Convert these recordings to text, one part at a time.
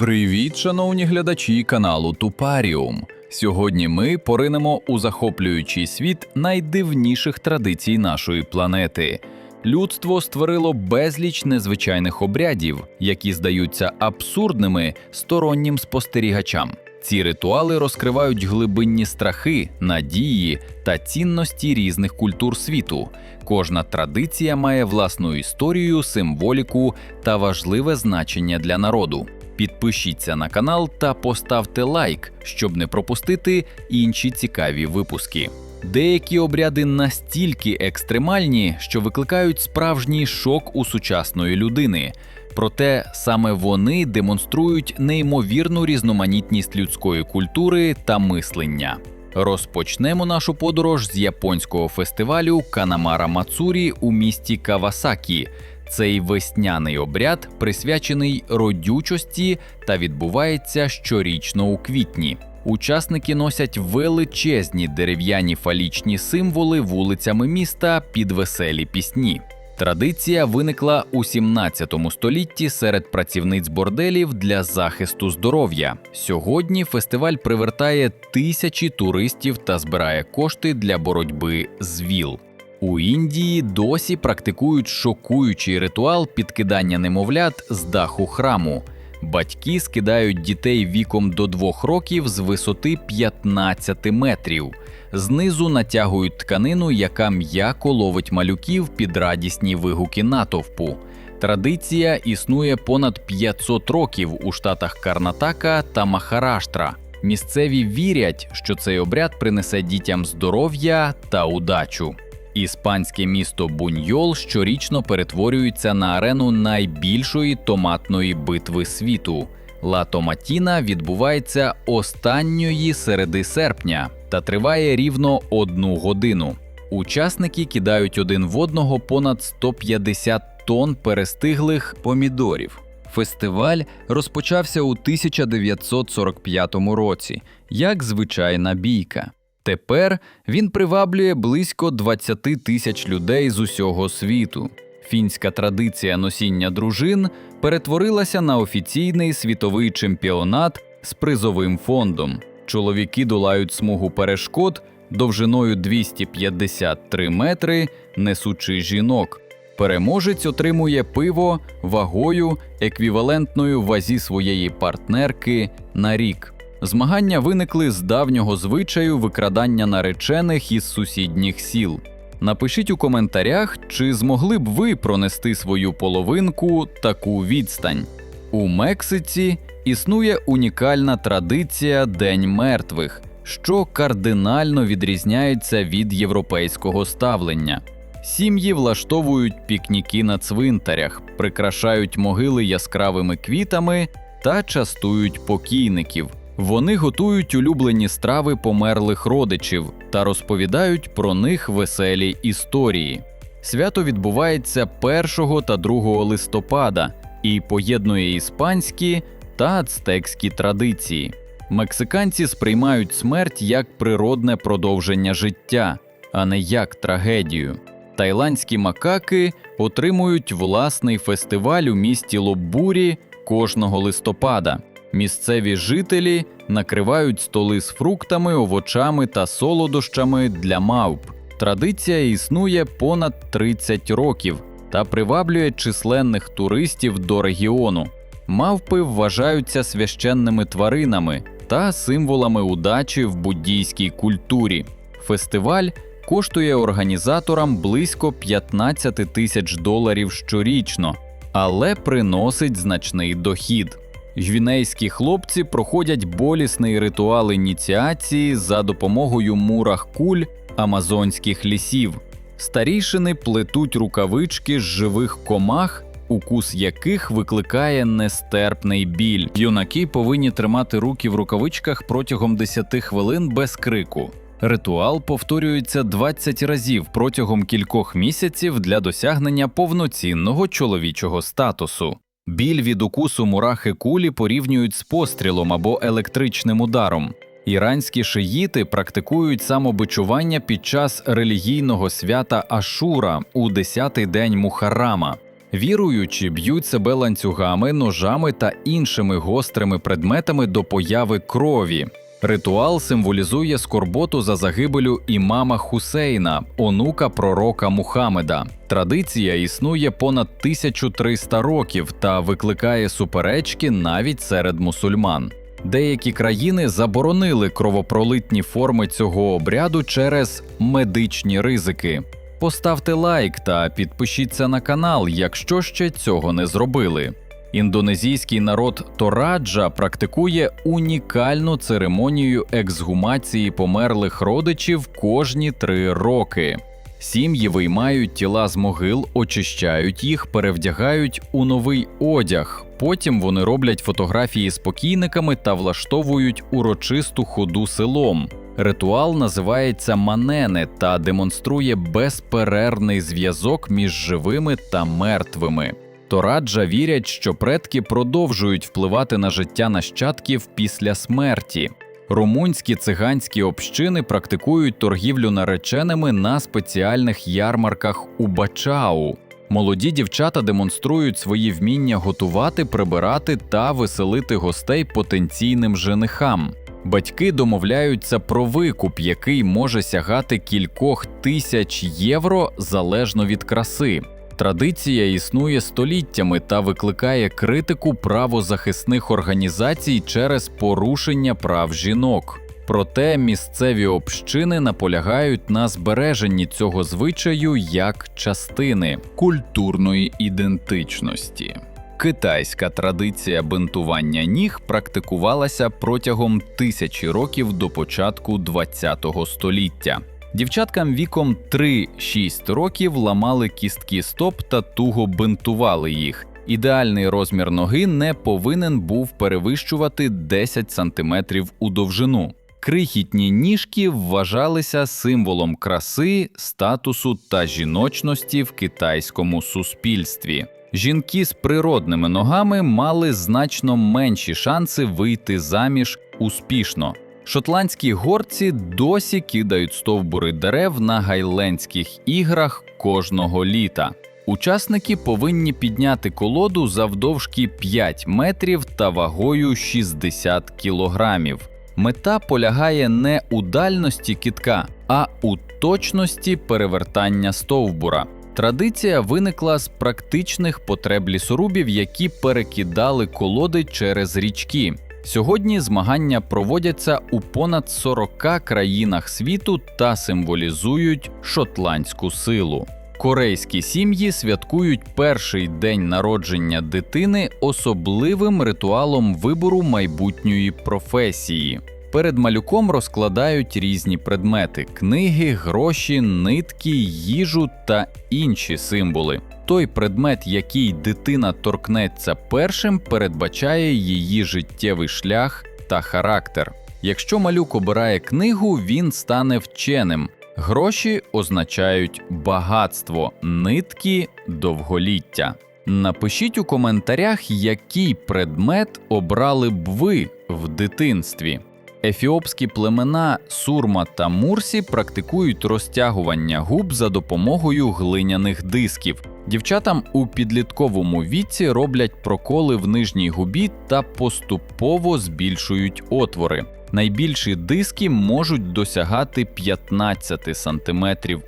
Привіт, шановні глядачі каналу Тупаріум. Сьогодні ми поринемо у захоплюючий світ найдивніших традицій нашої планети. Людство створило безліч незвичайних обрядів, які здаються абсурдними стороннім спостерігачам. Ці ритуали розкривають глибинні страхи, надії та цінності різних культур світу. Кожна традиція має власну історію, символіку та важливе значення для народу. Підпишіться на канал та поставте лайк, щоб не пропустити інші цікаві випуски. Деякі обряди настільки екстремальні, що викликають справжній шок у сучасної людини. Проте саме вони демонструють неймовірну різноманітність людської культури та мислення. Розпочнемо нашу подорож з японського фестивалю Канамара Мацурі у місті Кавасакі. Цей весняний обряд присвячений родючості та відбувається щорічно у квітні. Учасники носять величезні дерев'яні фалічні символи вулицями міста під веселі пісні. Традиція виникла у 17 столітті серед працівниць борделів для захисту здоров'я. Сьогодні фестиваль привертає тисячі туристів та збирає кошти для боротьби з ВІЛ. У Індії досі практикують шокуючий ритуал підкидання немовлят з даху храму. Батьки скидають дітей віком до двох років з висоти 15 метрів. Знизу натягують тканину, яка м'яко ловить малюків під радісні вигуки натовпу. Традиція існує понад 500 років у штатах Карнатака та Махараштра. Місцеві вірять, що цей обряд принесе дітям здоров'я та удачу. Іспанське місто Буньйол щорічно перетворюється на арену найбільшої томатної битви світу. Ла Томатіна відбувається останньої середи серпня та триває рівно одну годину. Учасники кидають один в одного понад 150 тонн перестиглих помідорів. Фестиваль розпочався у 1945 році як звичайна бійка. Тепер він приваблює близько 20 тисяч людей з усього світу. Фінська традиція носіння дружин перетворилася на офіційний світовий чемпіонат з призовим фондом. Чоловіки долають смугу перешкод довжиною 253 метри, несучи жінок. Переможець отримує пиво вагою, еквівалентною вазі своєї партнерки на рік. Змагання виникли з давнього звичаю викрадання наречених із сусідніх сіл. Напишіть у коментарях, чи змогли б ви пронести свою половинку таку відстань. У Мексиці існує унікальна традиція День мертвих, що кардинально відрізняється від європейського ставлення. Сім'ї влаштовують пікніки на цвинтарях, прикрашають могили яскравими квітами та частують покійників. Вони готують улюблені страви померлих родичів та розповідають про них веселі історії. Свято відбувається 1 та 2 листопада і поєднує іспанські та ацтекські традиції. Мексиканці сприймають смерть як природне продовження життя, а не як трагедію. Тайландські макаки отримують власний фестиваль у місті Лоббурі кожного листопада. Місцеві жителі накривають столи з фруктами, овочами та солодощами для мавп. Традиція існує понад 30 років та приваблює численних туристів до регіону. Мавпи вважаються священними тваринами та символами удачі в буддійській культурі. Фестиваль коштує організаторам близько 15 тисяч доларів щорічно, але приносить значний дохід. Гвінейські хлопці проходять болісний ритуал ініціації за допомогою мурах куль амазонських лісів. Старішини плетуть рукавички з живих комах, укус яких викликає нестерпний біль. Юнаки повинні тримати руки в рукавичках протягом 10 хвилин без крику. Ритуал повторюється 20 разів протягом кількох місяців для досягнення повноцінного чоловічого статусу. Біль від укусу мурахи кулі порівнюють з пострілом або електричним ударом. Іранські шиїти практикують самобичування під час релігійного свята Ашура у 10-й день Мухаррама. Віруючі б'ють себе ланцюгами, ножами та іншими гострими предметами до появи крові. Ритуал символізує скорботу за загибелю імама Хусейна, онука пророка Мухаммеда. Традиція існує понад 1300 років та викликає суперечки навіть серед мусульман. Деякі країни заборонили кровопролитні форми цього обряду через медичні ризики. Поставте лайк та підпишіться на канал, якщо ще цього не зробили. Індонезійський народ Тораджа практикує унікальну церемонію ексгумації померлих родичів кожні три роки. Сім'ї виймають тіла з могил, очищають їх, перевдягають у новий одяг. Потім вони роблять фотографії з покійниками та влаштовують урочисту ходу селом. Ритуал називається манене та демонструє безперервний зв'язок між живими та мертвими. Тораджа вірять, що предки продовжують впливати на життя нащадків після смерті. Румунські циганські общини практикують торгівлю нареченими на спеціальних ярмарках у Бачау. Молоді дівчата демонструють свої вміння готувати, прибирати та веселити гостей потенційним женихам. Батьки домовляються про викуп, який може сягати кількох тисяч євро залежно від краси. Традиція існує століттями та викликає критику правозахисних організацій через порушення прав жінок. Проте місцеві общини наполягають на збереженні цього звичаю як частини культурної ідентичності. Китайська традиція бинтування ніг практикувалася протягом тисячі років до початку ХХ століття. Дівчаткам віком 3-6 років ламали кістки стоп та туго бинтували їх. Ідеальний розмір ноги не повинен був перевищувати 10 см у довжину. Крихітні ніжки вважалися символом краси, статусу та жіночності в китайському суспільстві. Жінки з природними ногами мали значно менші шанси вийти заміж успішно. Шотландські горці досі кидають стовбури дерев на гайлендських іграх кожного літа. Учасники повинні підняти колоду завдовжки 5 метрів та вагою 60 кілограмів. Мета полягає не у дальності китка, а у точності перевертання стовбура. Традиція виникла з практичних потреб лісорубів, які перекидали колоди через річки. Сьогодні змагання проводяться у понад 40 країнах світу та символізують шотландську силу. Корейські сім'ї святкують перший день народження дитини особливим ритуалом вибору майбутньої професії. Перед малюком розкладають різні предмети: книги, гроші, нитки, їжу та інші символи. Той предмет, який дитина торкнеться першим, передбачає її життєвий шлях та характер. Якщо малюк обирає книгу, він стане вченим. Гроші означають багатство, нитки довголіття. Напишіть у коментарях, який предмет обрали б ви в дитинстві. Ефіопські племена Сурма та Мурсі практикують розтягування губ за допомогою глиняних дисків. Дівчатам у підлітковому віці роблять проколи в нижній губі та поступово збільшують отвори. Найбільші диски можуть досягати 15 см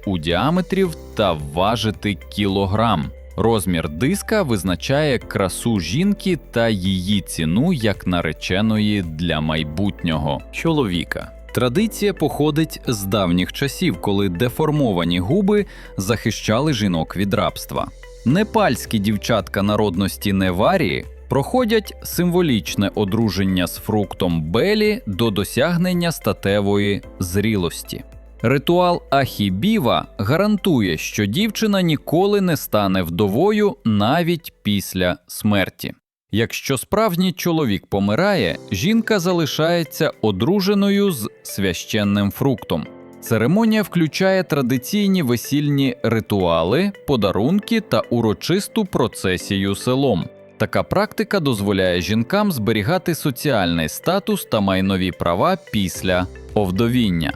у діаметрі та важити кілограм. Розмір диска визначає красу жінки та її ціну як нареченої для майбутнього чоловіка. Традиція походить з давніх часів, коли деформовані губи захищали жінок від рабства. Непальські дівчатка народності Неварії проходять символічне одруження з фруктом белі до досягнення статевої зрілості. Ритуал Ахібіва гарантує, що дівчина ніколи не стане вдовою навіть після смерті. Якщо справжній чоловік помирає, жінка залишається одруженою з священним фруктом. Церемонія включає традиційні весільні ритуали, подарунки та урочисту процесію селом. Така практика дозволяє жінкам зберігати соціальний статус та майнові права після овдовіння.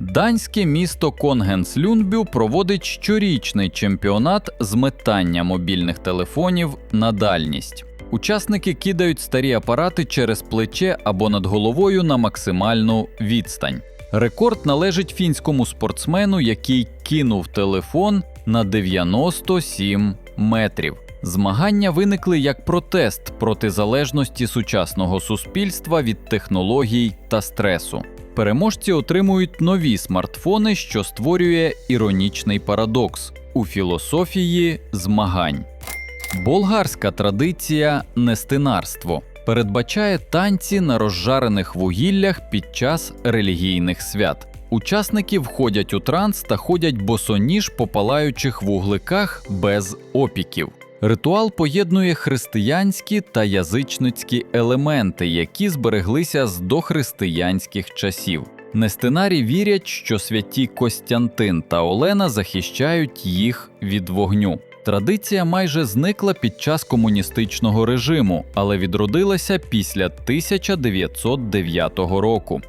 Данське місто Конгенс-Люндбю проводить щорічний чемпіонат з метання мобільних телефонів на дальність. Учасники кидають старі апарати через плече або над головою на максимальну відстань. Рекорд належить фінському спортсмену, який кинув телефон на 97 метрів. Змагання виникли як протест проти залежності сучасного суспільства від технологій та стресу. Переможці отримують нові смартфони, що створює іронічний парадокс у філософії змагань. Болгарська традиція нестинарство передбачає танці на розжарених вугіллях під час релігійних свят. Учасники входять у транс та ходять босоніж по палаючих вугликах без опіків. Ритуал поєднує християнські та язичницькі елементи, які збереглися з дохристиянських часів. Нестинарі вірять, що святі Костянтин та Олена захищають їх від вогню. Традиція майже зникла під час комуністичного режиму, але відродилася після 1909 року.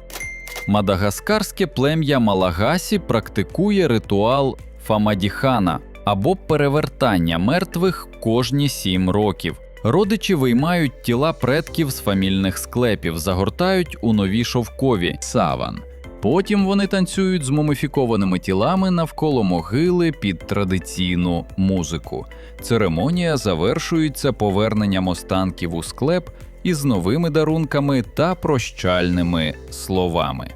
Мадагаскарське плем'я Малагасі практикує ритуал Фамадіхана або перевертання мертвих кожні сім років. Родичі виймають тіла предків з фамільних склепів, загортають у нові шовкові саван. Потім вони танцюють з муміфікованими тілами навколо могили під традиційну музику. Церемонія завершується поверненням останків у склеп із новими дарунками та прощальними словами.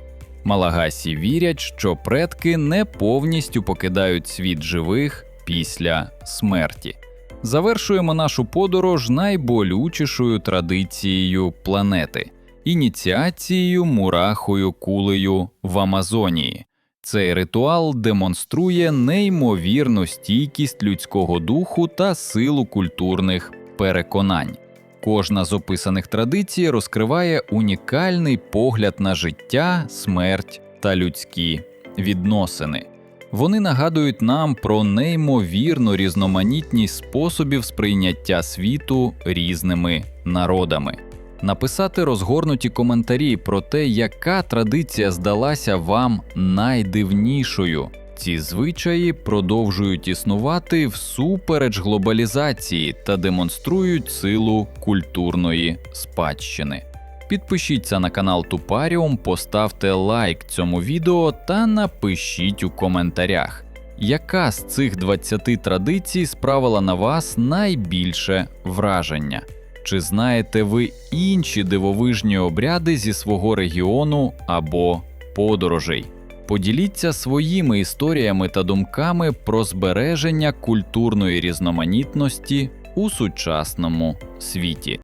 Малагасі вірять, що предки не повністю покидають світ живих після смерті. Завершуємо нашу подорож найболючішою традицією планети ініціацією мурахою кулею в Амазонії. Цей ритуал демонструє неймовірну стійкість людського духу та силу культурних переконань. Кожна з описаних традицій розкриває унікальний погляд на життя, смерть та людські відносини. Вони нагадують нам про неймовірну різноманітність способів сприйняття світу різними народами. Написати розгорнуті коментарі про те, яка традиція здалася вам найдивнішою. Ці звичаї продовжують існувати всупереч глобалізації та демонструють силу культурної спадщини. Підпишіться на канал Тупаріум, поставте лайк цьому відео та напишіть у коментарях, яка з цих 20 традицій справила на вас найбільше враження. Чи знаєте ви інші дивовижні обряди зі свого регіону або подорожей? Поділіться своїми історіями та думками про збереження культурної різноманітності у сучасному світі.